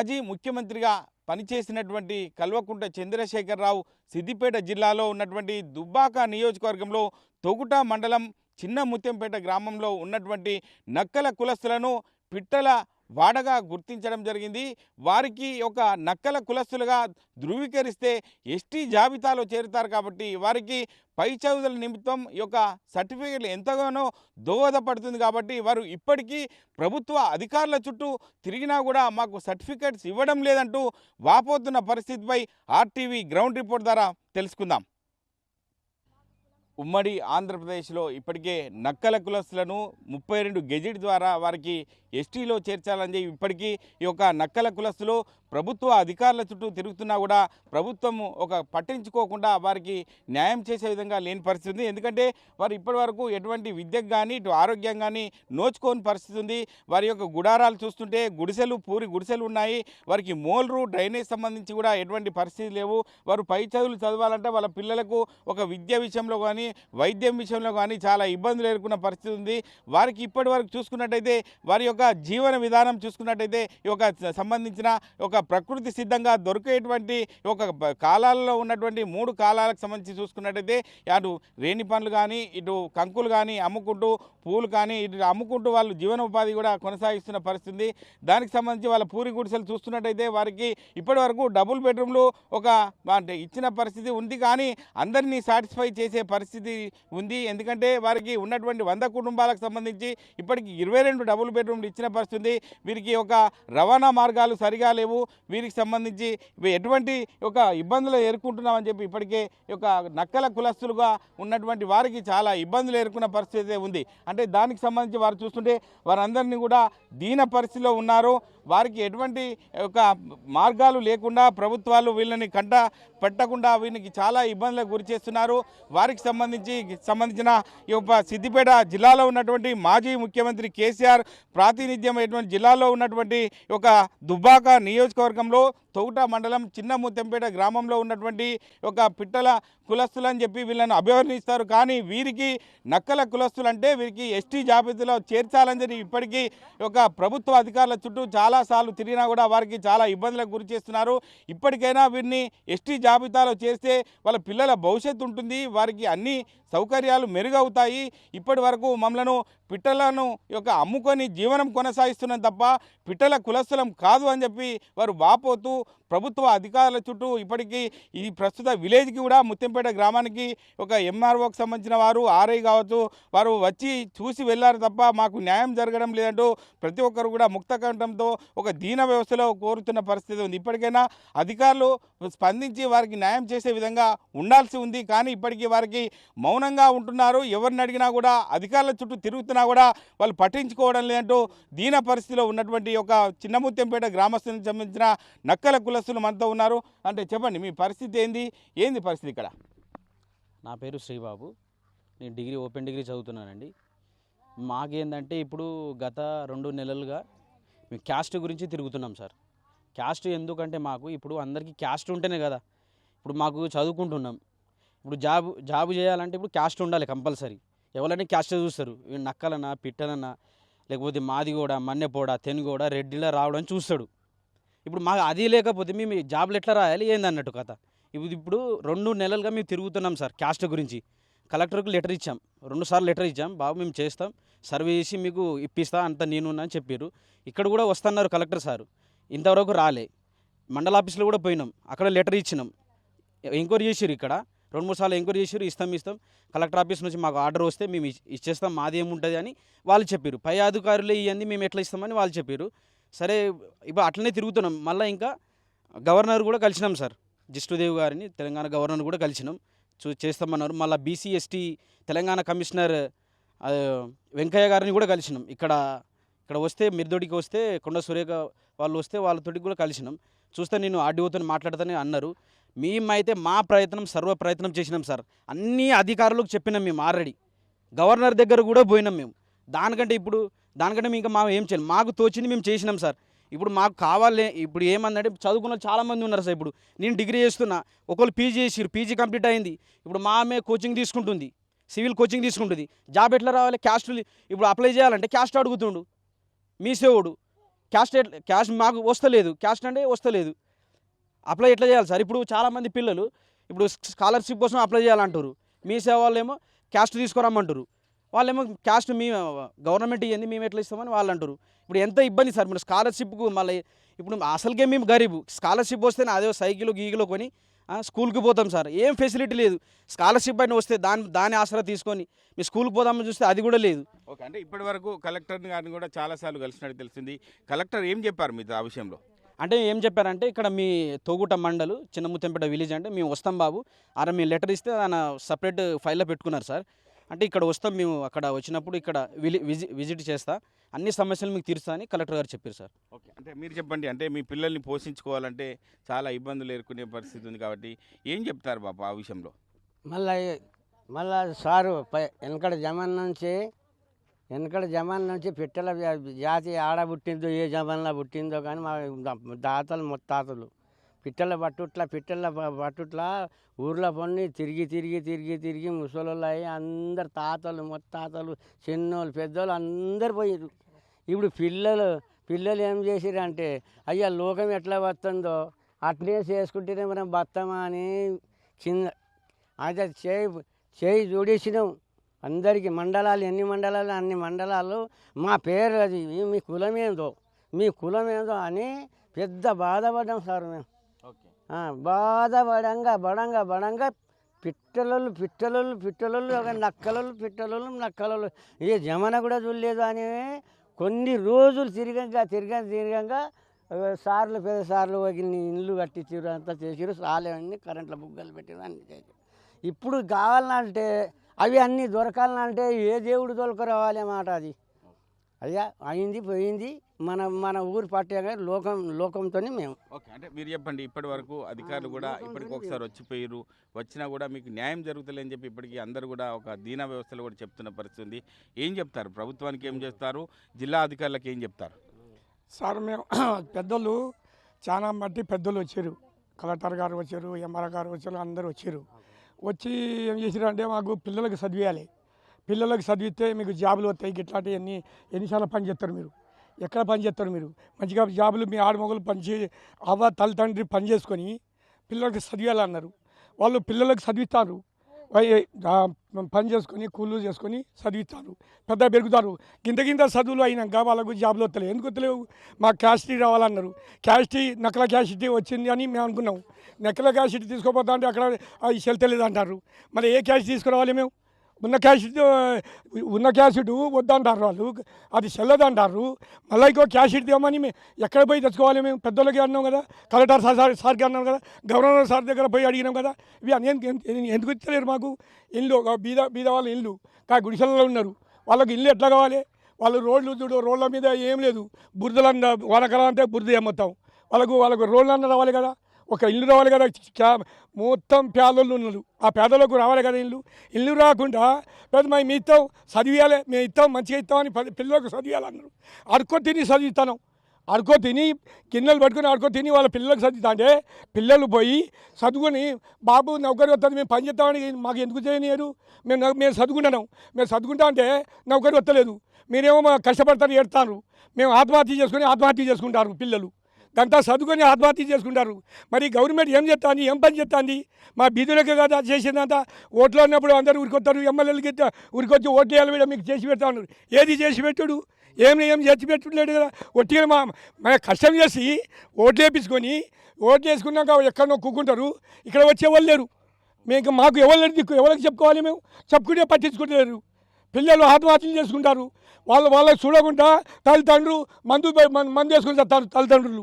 మాజీ ముఖ్యమంత్రిగా పనిచేసినటువంటి కల్వకుంట చంద్రశేఖరరావు సిద్దిపేట జిల్లాలో ఉన్నటువంటి దుబ్బాక నియోజకవర్గంలో తొగుట మండలం చిన్న ముత్యంపేట గ్రామంలో ఉన్నటువంటి నక్కల కులస్తులను పిట్టల వాడగా గుర్తించడం జరిగింది. వారికి ఒక నక్కల కులస్తులుగా ధృవీకరిస్తే ఎస్టీ జాబితాలో చేరుతారు కాబట్టి వారికి పై చదువుల నిమిత్తం యొక్క సర్టిఫికేట్లు ఎంతగానో దోహదపడుతుంది కాబట్టి వారు ఇప్పటికీ ప్రభుత్వ అధికారుల చుట్టూ తిరిగినా కూడా మాకు సర్టిఫికేట్స్ ఇవ్వడం లేదంటూ వాపోతున్న పరిస్థితిపై ఆర్టీవీ గ్రౌండ్ రిపోర్ట్ ద్వారా తెలుసుకుందాం. ఉమ్మడి ఆంధ్రప్రదేశ్లో ఇప్పటికే నక్కల కులస్తులను ముప్పై రెండు గెజిట్ ద్వారా వారికి ఎస్టీలో చేర్చాలని చెప్పి ఇప్పటికీ ఈ యొక్క నక్కల కులస్తులు ప్రభుత్వ అధికారుల చుట్టూ తిరుగుతున్నా కూడా ప్రభుత్వం ఒక పట్టించుకోకుండా వారికి న్యాయం చేసే విధంగా లేని పరిస్థితి ఉంది. ఎందుకంటే వారు ఇప్పటి వరకు ఎటువంటి విద్యకు కానీ ఇటు ఆరోగ్యం కానీ నోచుకోని పరిస్థితి ఉంది. వారి యొక్క గుడారాలు చూస్తుంటే గుడిసెలు పూరి గుడిసెలు ఉన్నాయి. వారికి మోల్రు డ్రైనేజ్ సంబంధించి కూడా ఎటువంటి పరిస్థితి లేవు. వారు పై చదువులు చదవాలంటే వాళ్ళ పిల్లలకు ఒక విద్య విషయంలో కానీ వైద్యం విషయంలో కానీ చాలా ఇబ్బందులు ఎదుర్కొన్న పరిస్థితి ఉంది. వారికి ఇప్పటి వరకు చూసుకున్నట్టయితే వారి యొక్క జీవన విధానం చూసుకున్నట్టయితే ఈ యొక్క సంబంధించిన ఒక ప్రకృతి సిద్ధంగా దొరికేటువంటి ఒక కాలాలలో కాలాల్లో ఉన్నటువంటి మూడు కాలాలకు సంబంధించి చూసుకున్నట్టయితే అటు రేణి పండ్లు కానీ ఇటు కంకులు కానీ అమ్ముకుంటూ పూలు కానీ ఇటు అమ్ముకుంటూ వాళ్ళు జీవనోపాధి కూడా కొనసాగిస్తున్న పరిస్థితి. దానికి సంబంధించి వాళ్ళ పూరి గుడిసెలు చూస్తున్నట్టయితే వారికి ఇప్పటి వరకు డబుల్ బెడ్రూమ్లు ఒక అంటే ఇచ్చిన పరిస్థితి ఉంది కానీ అందరినీ సాటిస్ఫై చేసే పరిస్థితి ఉంది. ఎందుకంటే వారికి ఉన్నటువంటి వంద కుటుంబాలకు సంబంధించి ఇప్పటికి ఇరవై రెండు డబుల్ బెడ్రూమ్లు ఇచ్చిన పరిస్థితి. వీరికి ఒక రవాణా మార్గాలు సరిగా లేవు. వీరికి సంబంధించి ఎటువంటి ఒక ఇబ్బందులు ఎదుర్కొంటున్నామని చెప్పి ఇప్పటికే ఒక నక్కల కులస్తులుగా ఉన్నటువంటి వారికి చాలా ఇబ్బందులు ఎదుర్కొన్న పరిస్థితి ఉంది. అంటే దానికి సంబంధించి వారు చూస్తుంటే వారందరినీ కూడా దీన పరిస్థితిలో ఉన్నారు. వారికి ఎటువంటి ఒక మార్గాలు లేకుండా ప్రభుత్వాలు వీళ్ళని కంట పెట్టకుండా వీళ్ళకి చాలా ఇబ్బందులకు గురి చేస్తున్నారు. వారికి సంబంధించి సంబంధించిన ఈ యొక్క సిద్దిపేట జిల్లాలో ఉన్నటువంటి మాజీ ముఖ్యమంత్రి కేసీఆర్ ప్రాతినిధ్యం జిల్లాలో ఉన్నటువంటి ఒక దుబ్బాక నియోజకవర్గంలో తొగుట మండలం చిన్న ముత్తంపేట గ్రామంలో ఉన్నటువంటి ఒక పిట్టల కులస్తులు అని చెప్పి వీళ్ళని అభివర్ణిస్తారు. కానీ వీరికి నక్కల కులస్తులు అంటే వీరికి ఎస్టీ జాబితాలో చేర్చాలని చెప్పి ఇప్పటికీ ఒక ప్రభుత్వ అధికారుల చుట్టూ చాలాసార్లు తిరిగినా కూడా వారికి చాలా ఇబ్బందులకు గురి చేస్తున్నారు. ఇప్పటికైనా వీరిని ఎస్టీ జాబితాలో చేస్తే వాళ్ళ పిల్లల భవిష్యత్తు ఉంటుంది. వారికి అన్ని సౌకర్యాలు మెరుగవుతాయి. ఇప్పటి వరకు మమ్మలను పిట్టలను యొక్క అమ్ముకొని జీవనం కొనసాగిస్తున్నాం తప్ప పిట్టల కులస్థలం కాదు అని చెప్పి వారు వాపోతూ ప్రభుత్వ అధికారుల చుట్టూ ఇప్పటికీ ఈ ప్రస్తుత విలేజ్కి కూడా ముత్యంపేట గ్రామానికి ఒక ఎంఆర్ఓకి సంబంధించిన వారు ఆర్ఐ కావచ్చు వారు వచ్చి చూసి వెళ్ళారు తప్ప మాకు న్యాయం జరగడం లేదంటూ ప్రతి ఒక్కరు కూడా ముక్త కంఠంతో ఒక దీన వ్యవస్థలో కోరుతున్న పరిస్థితి ఉంది. ఇప్పటికైనా అధికారులు స్పందించి వారికి న్యాయం చేసే విధంగా ఉండాల్సి ఉంది. కానీ ఇప్పటికీ వారికి మౌనంగా ఉంటున్నారు. ఎవరిని అడిగినా కూడా అధికారుల చుట్టూ తిరుగుతున్నా కూడా వాళ్ళు పట్టించుకోవడం లేదంటూ దీన పరిస్థితిలో ఉన్నటువంటి ఒక చిన్నముత్యంపేట గ్రామస్తులకు సంబంధించిన నక్కల కులస్తులు మనతో ఉన్నారు. అంటే చెప్పండి మీ పరిస్థితి ఏంది? ఏంది పరిస్థితి ఇక్కడ? నా పేరు శ్రీబాబు. నేను డిగ్రీ ఓపెన్ డిగ్రీ చదువుతున్నానండి. మాకేందంటే ఇప్పుడు గత రెండు నెలలుగా మేము క్యాస్ట్ గురించి తిరుగుతున్నాం సార్. క్యాస్ట్ ఎందుకంటే మాకు ఇప్పుడు అందరికీ క్యాస్ట్ ఉంటేనే కదా. ఇప్పుడు మాకు చదువుకుంటున్నాం. ఇప్పుడు జాబ్ జాబ్ చేయాలంటే ఇప్పుడు క్యాస్ట్ ఉండాలి కంపల్సరీ. ఎవరైనా క్యాస్ట్ చూస్తారు. నక్కలనా పిట్టలనా పిట్టలన్నా లేకపోతే మాది కూడా మన్నెపోడ తెనుగోడ రెడ్డిలా రావడం చూస్తాడు. ఇప్పుడు మాకు అది లేకపోతే మేము జాబ్లు ఎట్లా రాయాలి? ఏందన్నట్టు కథ. ఇప్పుడు ఇప్పుడు రెండు నెలలుగా మేము తిరుగుతున్నాం సార్ క్యాస్ట్ గురించి. కలెక్టర్కు లెటర్ ఇచ్చాం. రెండు సార్లు లెటర్ ఇచ్చాం. బాబు మేము చేస్తాం. సర్వే చేసి మీకు ఇప్పిస్తా అంత నేను అని చెప్పారు ఇక్కడ కూడా వస్తున్నారు కలెక్టర్ సారు. ఇంతవరకు రాలే. మండల ఆఫీస్లో కూడా పోయినాం. అక్కడ లెటర్ ఇచ్చినాం. ఎంక్వైరీ చేసిరు ఇక్కడ. రెండు మూడు సార్లు ఎంక్వైరీ చేసారు ఇస్తాం ఇస్తాం. కలెక్టర్ ఆఫీస్ నుంచి మాకు ఆర్డర్ వస్తే మేము ఇచ్చేస్తాం మాది ఏముంటుంది అని వాళ్ళు చెప్పారు పై అధికారులే ఇవన్నీ మేము ఎట్లా ఇస్తామని వాళ్ళు చెప్పారు సరే ఇప్పుడు అట్లనే తిరుగుతున్నాం. మళ్ళీ ఇంకా గవర్నర్ కూడా కలిసినాం సార్. జిష్ణుదేవ్ గారిని తెలంగాణ గవర్నర్ కూడా కలిసినాం. చూ చేస్తామన్నారు. మళ్ళీ BC ST Telangana commissioner Venkaiah గారిని కూడా కలిసినాం. ఇక్కడ ఇక్కడ వస్తే మిర్దొడికి వస్తే కొండ సురేఖ వాళ్ళు వస్తే వాళ్ళతోటి కూడా కలిసినాం. చూస్తే నేను ఆర్డీఓతో మాట్లాడతానే అన్నారు. మేమైతే మా ప్రయత్నం సర్వ ప్రయత్నం చేసినాం సార్. అన్ని అధికారులకు చెప్పినాం మేము ఆల్రెడీ. గవర్నర్ దగ్గర కూడా పోయినాం మేము. దానికంటే ఇప్పుడు దానికంటే ఇంకా మా ఏం చేయాలి. మాకు తోచింది మేము చేసినాం సార్. ఇప్పుడు మాకు కావాలి ఇప్పుడు ఏమందంటే చదువుకున్న చాలా మంది ఉన్నారు సార్ ఇప్పుడు. నేను డిగ్రీ చేస్తున్నా ఒకళ్ళు పీజీ చేసిరు పీజీ కంప్లీట్ అయింది. ఇప్పుడు మా ఆమె కోచింగ్ తీసుకుంటుంది సివిల్ కోచింగ్ తీసుకుంటుంది. జాబ్ ఎట్లా రావాలి? క్యాస్ట్ ఇప్పుడు అప్లై చేయాలంటే క్యాస్ట్ అడుగుతుండు. మీ సేవుడు క్యాస్ట్ క్యాస్ట్ మాకు వస్తలేదు. క్యాస్ట్ అంటే వస్తలేదు. అప్లై ఎట్లా చేయాలి సార్? ఇప్పుడు చాలామంది పిల్లలు ఇప్పుడు స్కాలర్షిప్ కోసం అప్లై చేయాలంటారు. మీ సేవ వాళ్ళేమో క్యాస్ట్ తీసుకురమ్మంటారు. వాళ్ళేమో క్యాస్ట్ మీ గవర్నమెంట్ ఇవ్వండి మేము ఎట్లా ఇస్తామని వాళ్ళు అంటారు. ఇప్పుడు ఎంత ఇబ్బంది సార్? మీరు స్కాలర్షిప్కు మళ్ళీ ఇప్పుడు అసలుకే మేము గరీబు. స్కాలర్షిప్ వస్తేనే అదే సైకిల్ గీగిలో కొని స్కూల్కి పోతాం సార్. ఏం ఫెసిలిటీ లేదు. స్కాలర్షిప్ అయిన వస్తే దాని దాని ఆసరా తీసుకొని మీ స్కూల్కి పోదామని చూస్తే అది కూడా లేదు. ఓకే. అంటే ఇప్పటి వరకు కలెక్టర్ని గారిని కూడా చాలాసార్లు కలిసినట్టు తెలిసింది. కలెక్టర్ ఏం చెప్పారు మీతో ఆ విషయంలో? అంటే ఏం చెప్పారంటే ఇక్కడ మీ తోగుట మండలు చిన్నముత్తంపేట విలేజ్ అంటే మేము వస్తాం బాబు. అరే మీ లెటర్ ఇస్తే ఆయన సపరేట్ ఫైల్లో పెట్టుకున్నారు సార్. అంటే ఇక్కడ వస్తాం మేము అక్కడ వచ్చినప్పుడు ఇక్కడ విలి విజి విజిట్ చేస్తా. అన్ని సమస్యలు మీకు తీరుస్తా అని కలెక్టర్ గారు చెప్పారు సార్. ఓకే. అంటే మీరు చెప్పండి అంటే మీ పిల్లల్ని పోషించుకోవాలంటే చాలా ఇబ్బందులు ఎదుర్కొనే పరిస్థితి ఉంది కాబట్టి ఏం చెప్తారు బాబు ఆ విషయంలో? మళ్ళా మళ్ళా సారు పై వెనకడ జమాన్ నుంచి వెనకడ జమాన్ నుంచి పిట్టల జాతి ఆడ పుట్టిందో ఏ జమాన్లో పుట్టిందో కానీ మా దాతలు ముత్తాతలు పిట్టల పట్టుట్ల పిట్టల పట్టుట్ల ఊర్లో పొన్ని తిరిగి తిరిగి తిరిగి తిరిగి ముసలోళ్ళు అయ్యి అందరు తాతలు ముత్తాతలు చిన్నోళ్ళు పెద్దోళ్ళు అందరు పోయారు ఇప్పుడు పిల్లలు పిల్లలు ఏం చేసిరు అంటే అయ్యా లోకం ఎట్లా వస్తుందో అట్లే చేసుకుంటేనే మనం బతమా అని కింద అయితే చేయి చేయి జోడేసినాం అందరికీ మండలాలు ఎన్ని మండలాలు అన్ని మండలాలు మా పేరు అది మీ కులం ఏందో మీ కులం ఏందో అని పెద్ద బాధపడ్డాం సార్ మేము. బాధపడంగా బడంగా బడంగా పిట్టలలు పిట్టలలు పిట్టలలు ఒక నక్కలలు పిట్టలలు నక్కలలు ఏ జమన కూడా చూడలేదు అని కొన్ని రోజులు తిరగంగా తిరగ తిరగంగా సార్లు పెద్ద సార్లు ఒక ఇల్లు కట్టించారు అంతా చేసారు సాలేవన్నీ కరెంట్ల బుగ్గలు పెట్టారు అన్ని చేసారు ఇప్పుడు కావాలంటే అవి అన్నీ దొరకాలంటే ఏ దేవుడు దొరకరావాలి మాట అది. అయ్యా అయింది పోయింది. మన మన ఊరు పట్టే లోకం లోకంతోనే మేము. ఓకే అంటే మీరు చెప్పండి ఇప్పటి వరకు అధికారులు కూడా ఇప్పటికి ఒకసారి వచ్చిపోయారు వచ్చినా కూడా మీకు న్యాయం జరుగుతలేని చెప్పి ఇప్పటికీ అందరూ కూడా ఒక దీనా వ్యవస్థలో కూడా చెప్తున్న పరిస్థితి ఉంది. ఏం చెప్తారు? ప్రభుత్వానికి ఏం చేస్తారు జిల్లా అధికారులకు ఏం చెప్తారు? సార్ మేము పెద్దలు చాలా మట్టి పెద్దలు వచ్చారు. కలెక్టర్ గారు వచ్చారు ఎంఆర్ గారు వచ్చారు అందరూ వచ్చారు. వచ్చి ఏం చేసిరంటే అంటే మాకు పిల్లలకు చదివేయాలి. పిల్లలకు చదివితే మీకు జాబులు వస్తాయి ఇట్లాంటివి ఎన్ని ఎన్నిసార్లు పని చేస్తారు మీరు? ఎక్కడ పని చేస్తారు మీరు? మంచిగా జాబులు మీ ఆడమొగలు పని చే అవ్వ తల్లిదండ్రి పని చేసుకొని పిల్లలకు చదివేయాలన్నారు. వాళ్ళు పిల్లలకు చదివిస్తారు పని చేసుకొని కూలు చేసుకొని చదివిస్తారు. పెద్ద పెరుగుతారు. గింత గింత చదువులు అయినాక వాళ్ళకు జాబ్లు వస్తలేవు. ఎందుకు వస్తలేవు? మాకు క్యాసిటీ రావాలన్నారు. క్యాసిటీ నకల క్యాసిటీ వచ్చింది అని మేము అనుకున్నాం. నకల క్యాసిటీ తీసుకోపోతా అంటే అక్కడ అది చెల్తలేదు అంటారు మరి ఏ క్యాసిటీ తీసుకురావాలి మేము? ఉన్న క్యాసిటీ ఉన్న క్యాసిటీ వద్దంటారు వాళ్ళు. అది చెల్లదంటారు. మళ్ళీ ఇంకో క్యాసిటీ తేమని మేము ఎక్కడ పోయి తెచ్చుకోవాలి మేము? పెద్దోళ్ళకి అన్నాం కదా కలెక్టర్ సార్ సార్ సార్కి అన్నాం కదా గవర్నర్ సార్ దగ్గర పోయి అడిగినాం కదా. ఇవి అన్ని ఎందుకు ఎందుకు- ఇచ్చలేరు మాకు? ఇల్లు బీద బీద వాళ్ళ ఇల్లు. కా గుడిసెలలో ఉన్నారు. వాళ్ళకి ఇల్లు ఎట్లా కావాలి? వాళ్ళు రోడ్లు చూడు రోడ్ల మీద ఏం లేదు. బురదలన్న వానకాలం అంటే బురద ఏమొత్తాం వాళ్ళకు వాళ్ళకు రోడ్లు అన్న రావాలి కదా. ఒక ఇల్లు రావాలి కదా మొత్తం పేదలు ఉన్నారు. ఆ పేదలకు రావాలి కదా ఇల్లు? ఇల్లు రాకుండా పెద్ద మేము ఇస్తాం చదివేయాలి మేము ఇస్తాం మంచిగా ఇస్తామని పిల్లలకు చదివేయాలన్నారు. అడుకో తిని చదివిస్తాను అడుకో తిని గిన్నెలు పట్టుకొని అడుకో తిని వాళ్ళ పిల్లలకు చదువుతాంటే అంటే పిల్లలు పోయి చదువుకొని బాబు నౌకరి వస్తుంది మేము పని చేస్తామని మాకు ఎందుకు చేయనియరు మేము మేము చదువుకుంటున్నాం. మేము చదువుకుంటా అంటే నౌకరి వస్తలేదు మీరేమో మా కష్టపడతారు ఎడతారు మేము ఆత్మహత్య చేసుకుని ఆత్మహత్య చేసుకుంటారు పిల్లలు. గంతా చదువుకొని ఆత్మహత్య చేసుకుంటారు. మరి గవర్నమెంట్ ఏం చెప్తాంది ఏం పని చెప్తాంది మా బీదులకే కదా చేసిందంతా? ఓట్లు అన్నప్పుడు అందరూ ఉరికొస్తారు ఎమ్మెల్యేలకి ఉరికొచ్చి ఓట్లు వేయాలి మీకు చేసి పెడతా ఉన్నారు ఏది చేసి పెట్టుడు? ఏం ఏం చేసి పెట్టలేడు కదా. ఒట్టిగా మా మా కష్టం చేసి ఓట్లు వేపించుకొని ఓట్లు వేసుకున్నాక ఎక్కడో కూకుంటారు. ఇక్కడ వచ్చేవాళ్ళు లేరు. మీకు మాకు ఎవరు దిక్కు? ఎవరికి చెప్పుకోవాలి మేము? చెప్పుకుంటే పట్టించుకుంటలేరు పిల్లలు ఆత్మహత్యలు చేసుకుంటారు. వాళ్ళు వాళ్ళకి చూడకుండా తల్లిదండ్రులు మందు మందు వేసుకుని చెప్తారు తల్లిదండ్రులు.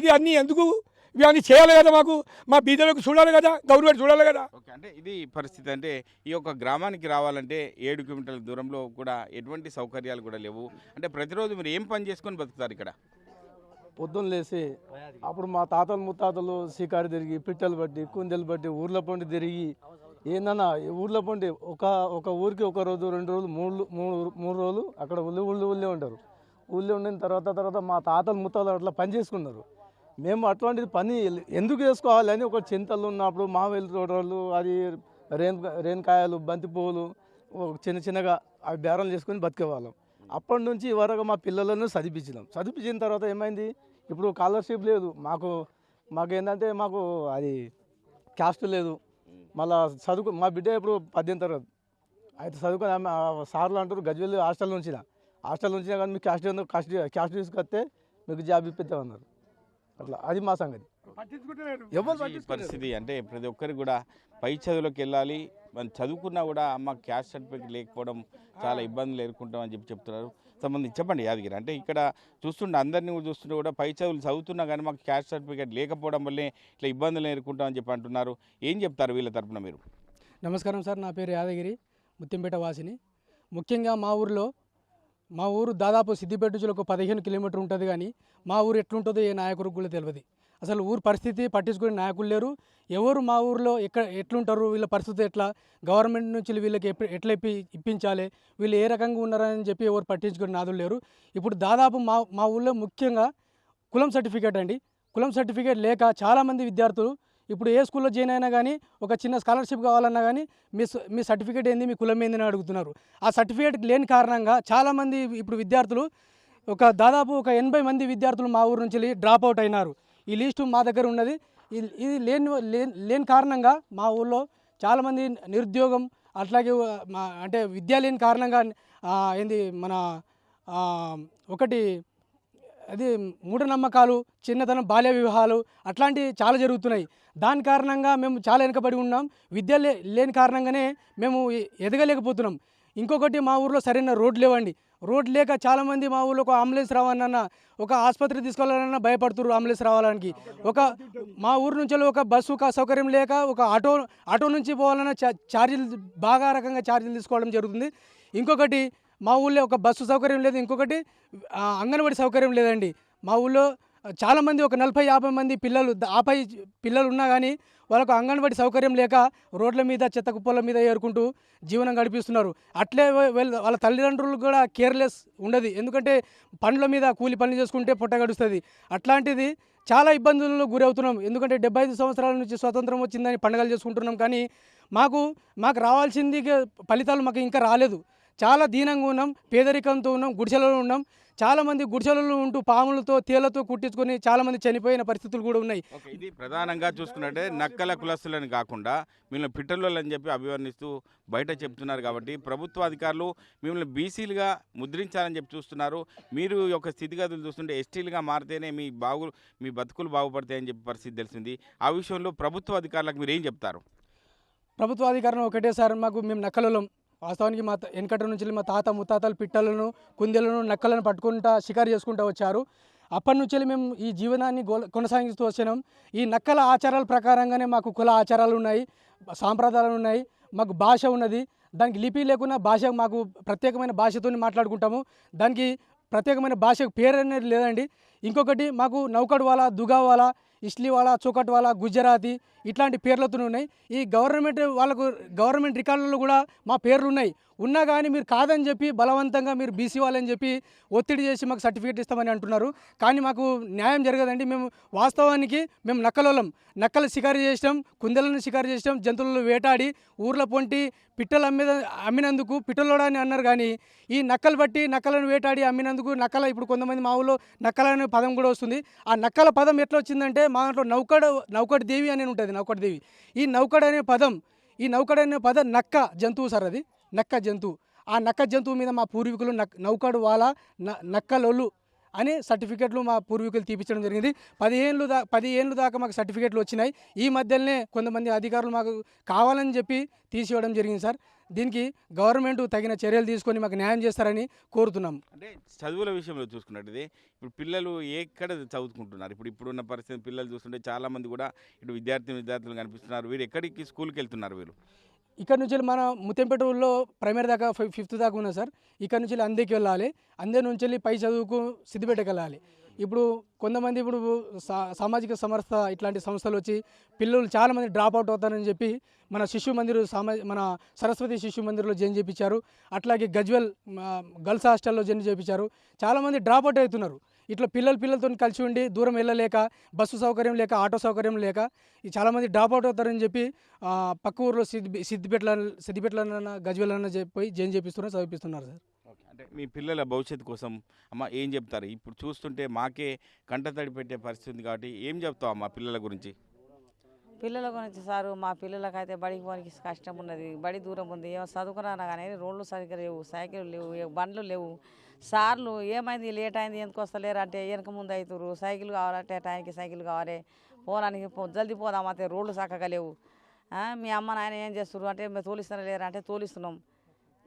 ఇది అన్నీ ఎందుకు? ఇవి అన్నీ చేయాలి కదా మాకు. మా బీదలకు చూడాలి కదా గవర్నమెంట్ చూడాలి కదా. ఓకే అంటే ఇది పరిస్థితి అంటే ఈ యొక్క గ్రామానికి రావాలంటే ఏడు కిలోమీటర్ల దూరంలో కూడా ఎటువంటి సౌకర్యాలు కూడా లేవు. అంటే ప్రతిరోజు మీరు ఏం పని చేసుకొని బతుకుతారు ఇక్కడ? పొద్దున్న లేచి అప్పుడు మా తాతలు ముత్తాతలు షికారు తిరిగి పిట్టలు బట్టి కుందెలు బట్టి ఊర్ల పొంటి తిరిగి ఏందన్నా ఈ ఊర్ల పొంటి ఒక ఒక ఊరికి ఒక రోజు రెండు రోజులు మూడు మూడు మూడు రోజులు అక్కడ ఉల్లి ఉల్లి ఉల్లి ఉంటారు. ఉల్లి ఉండిన తర్వాత తర్వాత మా తాతలు ముత్తాతలు అట్లా పని చేసుకున్నారు. మేము అట్లాంటిది పని ఎందుకు చేసుకోవాలి అని ఒక చింతలు ఉన్నప్పుడు మావేలు తోటలు అది రేన్ రేణుకాయలు బంతి పువ్వులు చిన్న చిన్నగా అవి బేరం చేసుకొని బతికేవాళ్ళం. అప్పటి నుంచి వరకు మా పిల్లలను చదివించినాం. చదివించిన తర్వాత ఏమైంది? ఇప్పుడు స్కాలర్షిప్ లేదు. మాకు మాకు ఏంటంటే మాకు అది క్యాస్ట్ లేదు. మళ్ళా చదువుకు మా బిడ్డ ఇప్పుడు పద్దెనిమిది తరగతి. అయితే చదువుకొని ఆమె సార్లు అంటారు గజ్వెల్ హాస్టల్ నుంచిన హాస్టల్ నుంచి కానీ మీకు క్యాస్ట్ ఏందో క్యాస్ట్ క్యాస్ట్ తీసుకొస్తే మీకు జాబ్ ఇప్పిద్దామన్నారు. అట్లా. అది మా సంగతి. ఎవరు. పరిస్థితి అంటే ప్రతి ఒక్కరికి కూడా పై చదువులకు వెళ్ళాలి. మనం చదువుకున్నా కూడా అమ్మ క్యాస్ట్ సర్టిఫికేట్ లేకపోవడం చాలా ఇబ్బందులు ఎదుర్కొంటామని చెప్పి చెప్తున్నారు. సంబంధించి చెప్పండి యాదగిరి. అంటే ఇక్కడ చూస్తుంటే అందరినీ కూడా చూస్తుంటే కూడా పై చదువులు చదువుతున్నా కానీ మాకు క్యాస్ట్ సర్టిఫికేట్ లేకపోవడం వల్లే ఇట్లా ఇబ్బందులు ఎదుర్కొంటామని చెప్పి అంటున్నారు. ఏం చెప్తారు వీళ్ళ తరపున మీరు? నమస్కారం సార్. నా పేరు యాదగిరి ముత్యంపేట వాసిని. ముఖ్యంగా మా ఊరిలో మా ఊరు దాదాపు సిద్దిపేట నుంచి ఒక పదిహేను కిలోమీటర్ ఉంటుంది కానీ మా ఊరు ఎట్లుంటుందో ఏ నాయకుడికి కూడా తెలియదు అసలు ఊరు పరిస్థితి పట్టించుకునే నాయకులు లేరు. ఎవరు మా ఊరిలో ఎక్కడ ఎట్లుంటారు వీళ్ళ పరిస్థితి ఎట్లా గవర్నమెంట్ నుంచి వీళ్ళకి ఎట్లా ఇప్పి ఇప్పించాలి వీళ్ళు ఏ రకంగా ఉన్నారని చెప్పి ఎవరు పట్టించుకునే నాదులు లేరు. ఇప్పుడు దాదాపు మా మా ఊళ్ళో ముఖ్యంగా కులం సర్టిఫికేట్ అండి. కులం సర్టిఫికేట్ లేక చాలామంది విద్యార్థులు ఇప్పుడు ఏ స్కూల్లో జాయిన్ అయినా కానీ ఒక చిన్న స్కాలర్షిప్ కావాలన్నా కానీ మీ స- మీ సర్టిఫికేట్ ఏంది మీ కులం ఏంది అని అడుగుతున్నారు. ఆ సర్టిఫికేట్ లేని కారణంగా చాలామంది ఇప్పుడు విద్యార్థులు ఒక దాదాపు ఒక ఎనభై మంది విద్యార్థులు మా ఊరు నుంచి డ్రాప్ అవుట్ అయినారు. ఈ లిస్టు మా దగ్గర ఉన్నది. ఇది ఇది లేని లేని- లేని కారణంగా మా ఊళ్ళో చాలామంది నిరుద్యోగం అట్లాగే మా అంటే విద్య లేని కారణంగా ఏంది మన ఒకటి అది మూఢనమ్మకాలు చిన్నతనం బాల్య వివాహాలు అట్లాంటివి చాలా జరుగుతున్నాయి. దాని కారణంగా మేము చాలా వెనుకబడి ఉన్నాం. విద్య లే లేని కారణంగానే మేము ఎదగలేకపోతున్నాం. ఇంకొకటి మా ఊర్లో సరైన రోడ్లు లేవండి. రోడ్ లేక చాలామంది మా ఊళ్ళో ఒక అంబులెన్స్ రావాలన్నా ఒక ఆసుపత్రి తీసుకోవాలన్నా భయపడుతున్నారు అంబులెన్స్ రావడానికి ఒక మా ఊరు నుంచి ఒక బస్సు కా- సౌకర్యం లేక ఒక ఆటో ఆటో నుంచి పోవాలన్నా చా- ఛార్జీలు బాగా రకంగా ఛార్జీలు తీసుకోవడం జరుగుతుంది. ఇంకొకటి మా ఊళ్ళో ఒక బస్సు సౌకర్యం లేదు. ఇంకొకటి అంగన్వాడి అంగన్వాడీ సౌకర్యం లేదండి. మా ఊళ్ళో చాలామంది ఒక నలభై యాభై మంది పిల్లలు ఆపై పిల్లలు ఉన్నా కానీ వాళ్ళకు అంగన్వాడీ సౌకర్యం లేక రోడ్ల మీద చెత్త కుప్పల మీద ఏరుకుంటూ జీవనం గడిపిస్తున్నారు. అట్లే వాళ్ళ తల్లిదండ్రులు కూడా కేర్లెస్ ఉండదు. ఎందుకంటే పండ్ల మీద కూలి పనులు చేసుకుంటే పొట్ట గడుస్తుంది. అట్లాంటిది చాలా ఇబ్బందులకు గురవుతున్నాం. ఎందుకంటే డెబ్బై ఐదు సంవత్సరాల నుంచి స్వతంత్రం వచ్చిందని పండుగలు చేసుకుంటున్నాం కానీ మాకు మాకు రావాల్సింది ఫలితాలు మాకు ఇంకా రాలేదు. చాలా దీనంగా ఉన్నాం పేదరికంతో ఉన్నాం గుడిసెలలో ఉన్నాం. చాలామంది గుడిసెలలో ఉంటూ పాములతో తేలతో కుట్టించుకొని చాలామంది చనిపోయిన పరిస్థితులు కూడా ఉన్నాయి. ఇది ప్రధానంగా చూసుకున్నట్టే నక్కల కులస్తులని కాకుండా మిమ్మల్ని పిట్టలు అని చెప్పి అభివర్ణిస్తూ బయట చెప్తున్నారు కాబట్టి ప్రభుత్వ అధికారులు మిమ్మల్ని బీసీలుగా ముద్రించాలని చెప్పి చూస్తున్నారు. మీరు యొక్క స్థితిగతులు చూస్తుంటే ఎస్టీలుగా మారితేనే మీ బాగు మీ బతుకులు బాగుపడతాయని చెప్పి పరిస్థితి తెలిసింది. ఆ విషయంలో ప్రభుత్వ అధికారులకు మీరు ఏం చెప్తారు? ప్రభుత్వ అధికారం ఒకటే సార్ మాకు మేము నక్కలలం వాస్తవానికి మా వెనకట నుంచి మా తాత ముత్తాతలు పిట్టలను కుందేలను నక్కలను పట్టుకుంటా షికారు చేసుకుంటూ వచ్చారు. అప్పటి నుంచి మేము ఈ జీవనాన్ని గోల- కొనసాగిస్తూ వచ్చినాం ఈ నక్కల ఆచారాల ప్రకారంగానే మాకు కుల ఆచారాలు ఉన్నాయి సాంప్రదాయాలు ఉన్నాయి మాకు భాష ఉన్నది. దానికి లిపి లేకుండా భాష మాకు ప్రత్యేకమైన భాషతో మాట్లాడుకుంటాము. దానికి ప్రత్యేకమైన భాషకు పేరు అనేది లేదండి. ఇంకొకటి మాకు నౌకడ్వాలా దుగావాలా ఇస్లీవాలా చోకట్వాలా గుజరాతీ ఇట్లాంటి పేర్లతో ఉన్నాయి. ఈ గవర్నమెంట్ వాళ్ళకు గవర్నమెంట్ రికార్డులలో కూడా మా పేర్లు ఉన్నాయి. ఉన్నా కానీ మీరు కాదని చెప్పి బలవంతంగా మీరు బీసీ వాళ్ళని చెప్పి ఒత్తిడి చేసి మాకు సర్టిఫికేట్ ఇస్తామని అంటున్నారు. కానీ మాకు న్యాయం జరగదండి. మేము వాస్తవానికి మేము నక్కలోలం నక్కలు షికారు చేసినాం కుందలను షికారు చేసినాం జంతువులను వేటాడి ఊర్లో పొంటి పిట్టలు అమ్మే అమ్మినందుకు పిట్టలోడా అని అన్నారు కానీ ఈ నక్కలు బట్టి నక్కలను వేటాడి అమ్మినందుకు నక్కల ఇప్పుడు కొంతమంది మా ఊళ్ళో నక్కలను పదం కూడా వస్తుంది. ఆ నక్కల పదం ఎట్లా వచ్చిందంటే మా దాంట్లో నౌకడ నౌకడి దేవి అని ఉంటుంది నౌకడ దేవి. ఈ నౌకడ అనే పదం ఈ నౌకడ అనే పదం నక్క జంతువు సార్ అది. నక్క జంతువు. ఆ నక్క జంతువు మీద మా పూర్వీకులు నక్ నౌకడు వాళ్ళ న అని సర్టిఫికెట్లు మా పూర్వీకులు తీపించడం జరిగింది. పదిహేనులు దా పదిహేనులు దాకా మాకు సర్టిఫికెట్లు వచ్చినాయి. ఈ మధ్యలోనే కొంతమంది అధికారులు మాకు కావాలని చెప్పి తీసివ్వడం జరిగింది సార్. దీనికి గవర్నమెంట్ తగిన చర్యలు తీసుకొని మాకు న్యాయం చేస్తారని కోరుతున్నాం. అంటే చదువుల విషయంలో చూసుకున్నట్టు ఇప్పుడు పిల్లలు ఎక్కడ చదువుకుంటున్నారు? ఇప్పుడు ఇప్పుడున్న పరిస్థితి పిల్లలు చూస్తుంటే చాలామంది కూడా ఇటు విద్యార్థి విద్యార్థులు కనిపిస్తున్నారు. వీరు ఎక్కడికి స్కూల్కి వెళ్తున్నారు వీరు ఇక్కడ నుంచి మన ముత్యంపేట ప్రైమరీ దాకా ఫిఫ్త్ దాకా ఉన్నా సార్ ఇక్కడ నుంచి అందేకి వెళ్ళాలి. అందే నుంచి వెళ్ళి పై చదువుకు సిద్దిపేటకి వెళ్ళాలి ఇప్పుడు కొంతమంది ఇప్పుడు సా- సామాజిక సమర్థ ఇట్లాంటి సంస్థలు వచ్చి పిల్లలు చాలామంది డ్రాప్ అవుట్ అవుతారని చెప్పి మన శిశు మందిర్ సామా మన సరస్వతి శిశు మందిర్లో జైన్ చేయించారు అట్లాగే గజ్వెల్ గర్ల్స్ హాస్టల్లో జైన్ చేయించారు చాలామంది డ్రాప్ అవుట్ అవుతున్నారు. ఇట్లా పిల్లలు పిల్లలతో కలిసి ఉండి దూరం వెళ్ళలేక బస్సు సౌకర్యం లేక ఆటో సౌకర్యం లేక ఈ చాలామంది డ్రాప్ అవుట్ అవుతారని చెప్పి పక్క ఊర్లో సిద్ది సిద్దిపేటలో సిద్దిపేటలో గజ్వెల్ అన్న చెప్పి జాయిన్ చేపిస్తున్నారు చదివిస్తున్నారు సార్. అంటే మీ పిల్లల భవిష్యత్తు కోసం అమ్మ ఏం చెప్తారు? ఇప్పుడు చూస్తుంటే మాకే కంటతడి పెట్టే పరిస్థితి ఉంది కాబట్టి ఏం చెప్తావు అమ్మ పిల్లల గురించి? పిల్లల గురించి సారు మా పిల్లలకైతే బడికి పోనికి కష్టం ఉన్నది. బడి దూరం ఉంది. ఏమో చదువుకున్నా కానీ రోడ్లు సరిగ్గా లేవు సైకిల్ లేవు ఏ బండ్లు లేవు. సార్లు ఏమైంది లేట్ అయింది ఎందుకు వస్తలేరు అంటే వెనక ముందు అవుతారు సైకిల్ కావాలంటే టైంకి సైకిల్ కావాలి. పోనానికి జల్దీ పోదాం అంటే రోడ్లు చక్కగా లేవు. మీ అమ్మ నాయన ఏం చేస్తారు అంటే మేము తోలిస్తున్నా లేరు అంటే తోలిస్తున్నాం.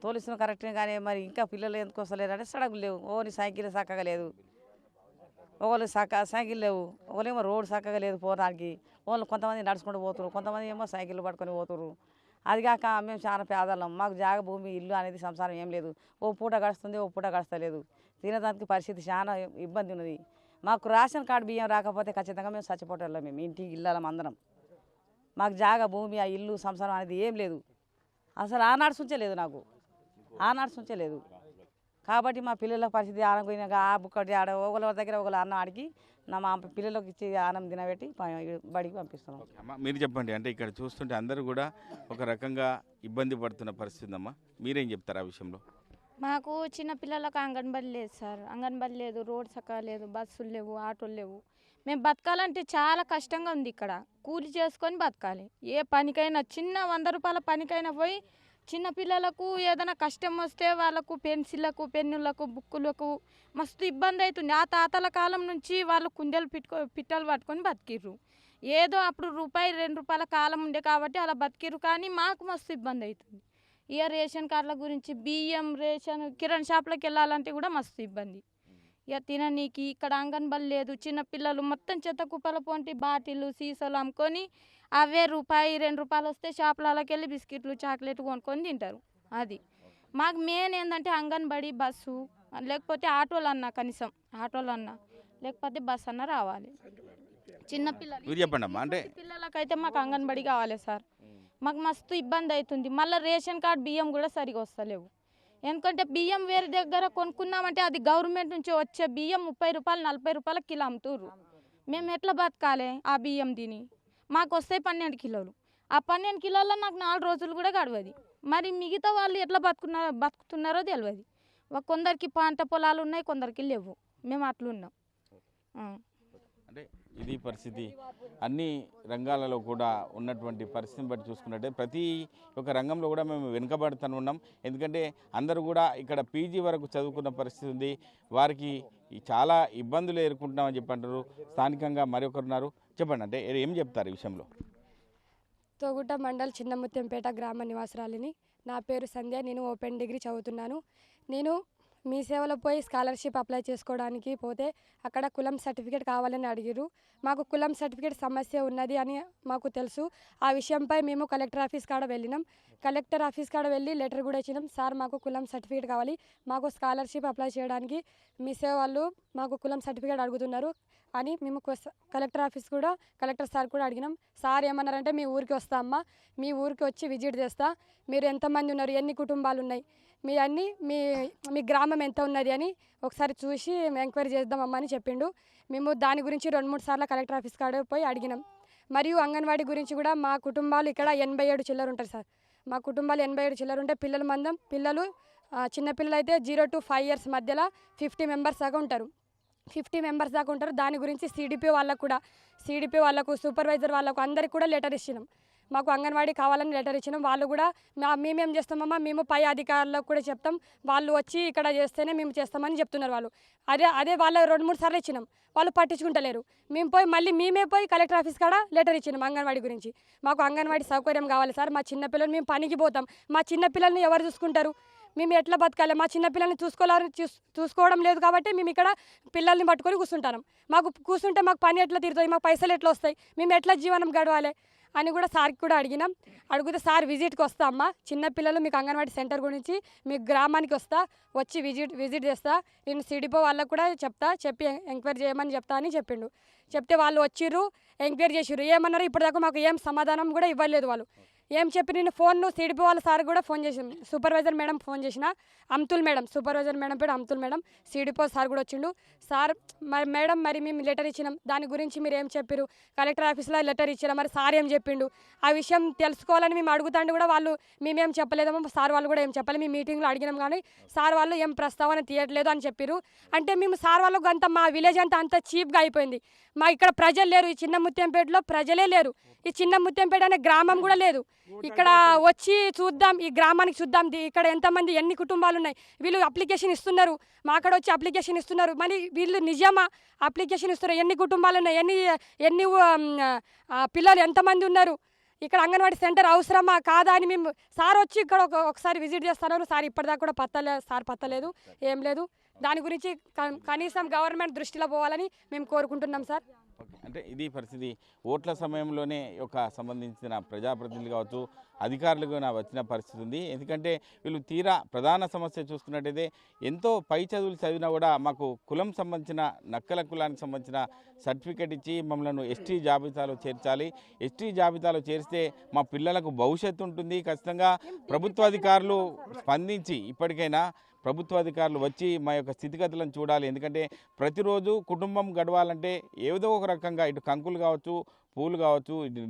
తోలిస్తున్నాం కరెక్ట్గా కానీ మరి ఇంకా పిల్లలు ఎందుకు వస్తలేరు అంటే సడకులు లేవు. ఓని సైకిల్ చక్కగా లేదు. ఒకళ్ళు సక్క సైకిల్ లేవు. ఒకళ్ళేమో రోడ్ చక్కగా లేదు పోవడానికి. వాళ్ళు కొంతమంది నడుచుకుంటూ పోతున్నారు కొంతమంది ఏమో సైకిల్ పట్టుకొని పోతున్నారు అది కాక మేము చాలా పేదలం మాకు జాగ భూమి ఇల్లు అనేది సంసారం ఏం లేదు. ఓ పూట గడుస్తుంది ఓ పూట గడస్తలేదు. తినడానికి పరిస్థితి చాలా ఇబ్బంది ఉన్నది. మాకు రేషన్ కార్డు బియ్యం రాకపోతే ఖచ్చితంగా మేము చచ్చిపోతాం మేము ఇంటికి ఇల్లాలం అందరం. మాకు జాగ భూమి ఆ ఇల్లు సంసారం అనేది ఏం లేదు. అసలు ఆనాడు సుంచలేదు నాకు. ఆ సుంచలేదు కాబట్టి మా పిల్లల పరిస్థితి ఆనపోయినాక ఆ బుక్కడి ఆడ ఒకళ్ళ దగ్గర ఒకళ్ళ అన్న అడిగి నా మా పిల్లలకు ఇచ్చి ఆనం తినబెట్టి బడికి పంపిస్తున్నాం. అమ్మ మీరు చెప్పండి. అంటే ఇక్కడ చూస్తుంటే అందరూ కూడా ఒక రకంగా ఇబ్బంది పడుతున్న పరిస్థితి ఉందమ్మా. మీరేం చెప్తారు ఆ విషయంలో? మాకు చిన్న పిల్లలకు అంగన్బడి లేదు సార్. అంగన్బడి లేదు రోడ్ చక్కగా లేదు బస్సులు లేవు ఆటోలు లేవు. మేము బతకాలంటే చాలా కష్టంగా ఉంది ఇక్కడ. కూలి చేసుకొని బతకాలి. ఏ పనికైనా చిన్న వంద రూపాయల పనికైనా పోయి చిన్నపిల్లలకు ఏదైనా కష్టం వస్తే వాళ్ళకు పెన్సిళ్ళకు పెన్నులకు బుక్కులకు మస్తు ఇబ్బంది అవుతుంది. ఆ తాతల కాలం నుంచి వాళ్ళు కుండెలు పిట్టుకో పిట్టలు పట్టుకొని బతికిర్రు. ఏదో అప్పుడు రూపాయి రెండు రూపాయల కాలం ఉండే కాబట్టి అలా బతికిర్రు కానీ మాకు మస్తు ఇబ్బంది అవుతుంది. ఇక రేషన్ కార్డుల గురించి బియ్యం రేషన్ కిరాణా షాప్లకు వెళ్ళాలంటే కూడా మస్తు ఇబ్బంది. ఇక తిననీకి ఇక్కడ అంగన్బడి లేదు చిన్న పిల్లలు మొత్తం చెత్త కుప్పల పొంటి బాటిల్ సీసాలు అమ్ముకొని అవే రూపాయి రెండు రూపాయలు వస్తే షాపులకి వెళ్ళి బిస్కెట్లు చాక్లెట్ కొనుక్కొని తింటారు. అది. మాకు మెయిన్ ఏంటంటే అంగన్బడి బస్సు లేకపోతే ఆటోలు అన్న కనీసం ఆటోలు అన్న లేకపోతే బస్ అన్న రావాలి. చిన్న పిల్లలు మీరు చెప్పండి అమ్మా అంటే పిల్లలకైతే మాకు అంగన్బడి కావాలి సార్. మాకు మస్తు ఇబ్బంది అవుతుంది మళ్ళీ రేషన్ కార్డ్ బియ్యం కూడా సరిగా వస్తలేవు. ఎందుకంటే బియ్యం వేరే దగ్గర కొనుక్కున్నామంటే అది గవర్నమెంట్ నుంచి వచ్చే బియ్యం ముప్పై రూపాయలు నలభై రూపాయల కిలో అమ్ముతుర్రు. మేము ఎట్లా బతకాలి ఆ బియ్యం తిని? మాకు వస్తాయి పన్నెండు కిలోలు. ఆ పన్నెండు కిలోల్లో నాకు నాలుగు రోజులు కూడా గడవది. మరి మిగతా వాళ్ళు ఎట్లా బతుకున్నారో బతుకుతున్నారో తెలియదు కొందరికి పంట పొలాలు ఉన్నాయి కొందరికి లేవు. మేము అట్లున్నాం. చూసుకున్నట్టే ఇది పరిస్థితి. అన్ని రంగాలలో కూడా ఉన్నటువంటి పరిస్థితిని బట్టి చూసుకున్నట్టే ప్రతి ఒక్క రంగంలో కూడా మేము వెనుకబడుతూ ఉన్నాం. ఎందుకంటే అందరూ కూడా ఇక్కడ పీజీ వరకు చదువుకున్న పరిస్థితి ఉంది. వారికి చాలా ఇబ్బందులు ఎదుర్కొంటున్నామని చెప్పి అంటారు స్థానికంగా మరొకరున్నారు చెప్పండి అంటే ఏం చెప్తారు ఈ విషయంలో? తోగుట మండల్ చిన్నముత్యంపేట గ్రామ నివాసరాలిని. నా పేరు సంధ్య. నేను ఓపెన్ డిగ్రీ చదువుతున్నాను. నేను మీ సేవలో పోయి స్కాలర్షిప్ అప్లై చేసుకోవడానికి పోతే అక్కడ కులం సర్టిఫికేట్ కావాలని అడిగిరు మాకు కులం సర్టిఫికేట్ సమస్య ఉన్నది అని మాకు తెలుసు. ఆ విషయంపై మేము కలెక్టర్ ఆఫీస్ కాడ వెళ్ళినాం. కలెక్టర్ ఆఫీస్ కాడ వెళ్ళి లెటర్ కూడా ఇచ్చినాం. సార్ మాకు కులం సర్టిఫికేట్ కావాలి. మాకు స్కాలర్షిప్ అప్లై చేయడానికి మీ వాళ్ళు మాకు కులం సర్టిఫికేట్ అడుగుతున్నారు అని మేము కలెక్టర్ ఆఫీస్ కూడా కలెక్టర్ సార్ కూడా అడిగినాం. సార్ ఏమన్నారంటే మీ ఊరికి వస్తామమ్మా మీ ఊరికి వచ్చి విజిట్ చేస్తా. మీరు ఎంతమంది ఉన్నారు? ఎన్ని కుటుంబాలు ఉన్నాయి? మీ అన్ని మీ మీ గ్రామం ఎంత ఉన్నది? అని ఒకసారి చూసి ఎంక్వైరీ చేద్దామమ్మా అని చెప్పిండు. మేము దాని గురించి రెండు మూడు సార్లు కలెక్టర్ ఆఫీస్ కాడ పోయి అడిగినాం. మరియు అంగన్వాడీ గురించి కూడా మా కుటుంబాలు ఇక్కడ ఎనభై ఏడు చిల్లర ఉంటారు సార్. మా కుటుంబాలు ఎనభై ఏడు చిల్లర ఉంటే పిల్లల మందం. పిల్లలు చిన్నపిల్లలు అయితే జీరో టు ఫైవ్ ఇయర్స్ మధ్యలో ఫిఫ్టీ మెంబర్స్ దాకా ఉంటారు. ఫిఫ్టీ మెంబర్స్ దాకా ఉంటారు. దాని గురించి సిడిపి వాళ్ళకు కూడా సిడిపి వాళ్ళకు సూపర్వైజర్ వాళ్ళకు అందరికి కూడా లెటర్ ఇచ్చినాం. మాకు అంగన్వాడీ కావాలని లెటర్ ఇచ్చినాం. వాళ్ళు కూడా మేమేం చేస్తామమ్మా మేము పై అధికారులకు కూడా చెప్తాం. వాళ్ళు వచ్చి ఇక్కడ చేస్తేనే మేము చేస్తామని చెప్తున్నారు వాళ్ళు. అదే అదే వాళ్ళ రెండు మూడు సార్లు ఇచ్చినాం. వాళ్ళు పట్టించుకుంటలేరు. మేము పోయి మళ్ళీ మేమే పోయి కలెక్టర్ ఆఫీస్ కాడ లెటర్ ఇచ్చినాం అంగన్వాడీ గురించి. మాకు అంగన్వాడీ సౌకర్యం కావాలి సార్. మా చిన్నపిల్లలు మేము పనికి పోతాం. మా చిన్నపిల్లల్ని ఎవరు చూసుకుంటారు? మేము ఎట్లా బతకాలి? మా చిన్నపిల్లల్ని చూసుకోవాలని చూసుకోవడం లేదు కాబట్టి మేము ఇక్కడ పిల్లల్ని పట్టుకొని కూర్చుంటాం మాకు కూర్చుంటే మాకు పని ఎట్లా తీరుతుంది మాకు పైసలు ఎట్లా వస్తాయి? మేము ఎట్లా జీవనం గడవాలి? అని కూడా సార్కి కూడా అడిగినాం. అడిగితే సార్ విజిట్కి వస్తా అమ్మ. చిన్నపిల్లలు మీకు అంగన్వాడీ సెంటర్ గురించి మీ గ్రామానికి వస్తా వచ్చి విజిట్ విజిట్ చేస్తా. నేను సిడిపో వాళ్ళకు కూడా చెప్తా చెప్పి ఎంక్వైరీ చేయమని చెప్తా అని చెప్పిండు. చెప్తే వాళ్ళు వచ్చిర్రు ఎంక్వైరీ చేసిర్రు. ఏమన్నారు ఇప్పటిదాకా మాకు ఏం సమాధానం కూడా ఇవ్వలేదు వాళ్ళు. ఏం చెప్పి నేను ఫోన్ సిడిపి వాళ్ళ సార్ కూడా ఫోన్ చేసాను సూపర్వైజర్ మేడం ఫోన్ చేసిన. అమ్తుల్ మేడం సూపర్వైజర్ మేడం పేరు అమ్తుల్ మేడం. సిడిపో సార్ కూడా వచ్చిండు. సార్ మరి మేడం మరి మేము లెటర్ ఇచ్చినాం. దాని గురించి మీరు ఏం చెప్పారు కలెక్టర్ ఆఫీస్లో లెటర్ ఇచ్చారా మరి సార్ ఏం చెప్పిండు? ఆ విషయం తెలుసుకోవాలని మేము అడుగుతాండి కూడా వాళ్ళు మేమేం చెప్పలేదమ్మా. సార్ వాళ్ళు కూడా ఏం చెప్పాలి. మీ మీటింగ్లో అడిగినాం కానీ సార్ వాళ్ళు ఏం ప్రస్తావన తీయట్లేదు అని చెప్పారు అంటే మేము సార్ వాళ్ళకు అంత మా విలేజ్ అంతా అంత చీప్గా అయిపోయింది. మా ఇక్కడ ప్రజలు లేరు. ఈ చిన్న ముత్యంపేటలో ప్రజలే లేరు. ఈ చిన్న ముత్యంపేట అనే గ్రామం కూడా లేదు. ఇక్కడ వచ్చి చూద్దాం ఈ గ్రామానికి చూద్దాం. ఇక్కడ ఎంతమంది ఎన్ని కుటుంబాలు ఉన్నాయి వీళ్ళు అప్లికేషన్ ఇస్తున్నారు. మా అక్కడ వచ్చి అప్లికేషన్ ఇస్తున్నారు. మరి వీళ్ళు నిజమా? అప్లికేషన్ ఇస్తున్నారు. ఎన్ని కుటుంబాలు ఉన్నాయి ఎన్ని ఎన్ని పిల్లలు ఎంతమంది ఉన్నారు? ఇక్కడ అంగన్వాడీ సెంటర్ అవసరమా? కాదా అని మేము సార్ వచ్చి ఇక్కడ ఒక ఒకసారి విజిట్ చేస్తున్నారు. సార్ ఇప్పటిదాకా కూడా పత్తలే సార్ పత్తలేదు. ఏం లేదు. దాని గురించి కనీసం గవర్నమెంట్ దృష్టిలో పోవాలని మేము కోరుకుంటున్నాం సార్. అంటే ఇది పరిస్థితి. ఓట్ల సమయంలోనే ఒక సంబంధించిన ప్రజాప్రతినిధులు కావచ్చు అధికారులుగా నా వచ్చిన పరిస్థితి ఉంది. ఎందుకంటే వీళ్ళు తీరా ప్రధాన సమస్య చూసుకున్నట్టయితే ఎంతో పై చదువులు చదివినా కూడా మాకు కులం సంబంధించిన నక్కల కులానికి సంబంధించిన సర్టిఫికేట్ ఇచ్చి మమ్మల్ని ఎస్టీ జాబితాలో చేర్చాలి. ఎస్టీ జాబితాలో చేరిస్తే మా పిల్లలకు భవిష్యత్తు ఉంటుంది. ఖచ్చితంగా ప్రభుత్వ అధికారులు స్పందించి ఇప్పటికైనా ప్రభుత్వ అధికారులు వచ్చి మా యొక్క స్థితిగతులను చూడాలి. ఎందుకంటే ప్రతిరోజు కుటుంబం గడవాలంటే ఏదో ఒక రకంగా ఇటు కంకులు కావచ్చు పూలు కావచ్చు ఇటు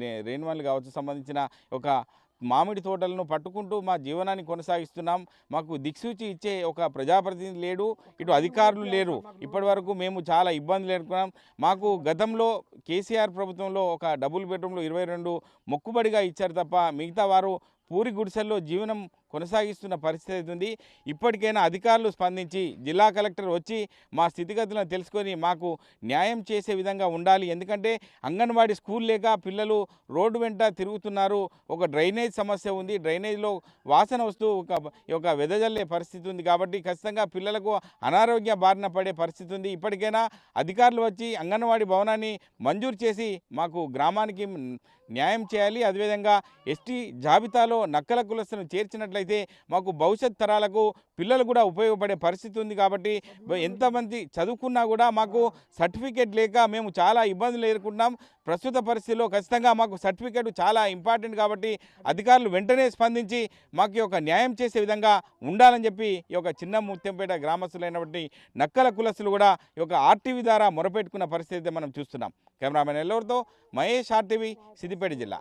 కావచ్చు సంబంధించిన ఒక మామిడి తోటలను పట్టుకుంటూ మా జీవనాన్ని కొనసాగిస్తున్నాం. మాకు దిక్సూచి ఇచ్చే ఒక ప్రజాప్రతినిధి లేడు ఇటు అధికారులు లేరు. ఇప్పటి వరకు మేము చాలా ఇబ్బందులు ఎదుర్కొన్నాం. మాకు గతంలో కేసీఆర్ ప్రభుత్వంలో ఒక డబుల్ బెడ్రూమ్లో ఇరవై రెండు మొక్కుబడిగా ఇచ్చారు తప్ప మిగతా వారు పూరి గుడిసెల్లో జీవనం కొనసాగిస్తున్న పరిస్థితి ఉంది. ఇప్పటికైనా అధికారులు స్పందించి జిల్లా కలెక్టర్ వచ్చి మా స్థితిగతులను తెలుసుకొని మాకు న్యాయం చేసే విధంగా ఉండాలి. ఎందుకంటే అంగన్వాడీ స్కూల్ లేక పిల్లలు రోడ్డు వెంట తిరుగుతున్నారు. ఒక డ్రైనేజ్ సమస్య ఉంది. డ్రైనేజ్లో వాసన వస్తూ ఒక ఒక వెదజల్లే పరిస్థితి ఉంది కాబట్టి ఖచ్చితంగా పిల్లలకు అనారోగ్య బారిన పడే పరిస్థితి ఉంది. ఇప్పటికైనా అధికారులు వచ్చి అంగన్వాడీ భవనాన్ని మంజూరు చేసి మాకు గ్రామానికి న్యాయం చేయాలి. అదేవిధంగా ఎస్టీ జాబితాలో నక్కల కులస్తులను చేర్చినట్లయితే మాకు భవిష్యత్ తరాలకు పిల్లలు కూడా ఉపయోగపడే పరిస్థితి ఉంది కాబట్టి ఎంతమంది చదువుకున్నా కూడా మాకు సర్టిఫికేట్ లేక మేము చాలా ఇబ్బందులు ఎదుర్కొంటున్నాం. ప్రస్తుత పరిస్థితిలో ఖచ్చితంగా మాకు సర్టిఫికేట్ చాలా ఇంపార్టెంట్ కాబట్టి అధికారులు వెంటనే స్పందించి మాకు యొక్క న్యాయం చేసే విధంగా ఉండాలని చెప్పి ఈ యొక్క చిన్న ముత్యంపేట గ్రామస్తులైనటువంటి నక్కల కులస్తులు కూడా ఈ యొక్క ఆర్టీవీ ద్వారా మొరపెట్టుకున్న పరిస్థితి మనం చూస్తున్నాం. కెమెరామెన్ ఎల్లూరుతో మహేష్ ఆర్టీవీ సిద్దిపేట జిల్లా.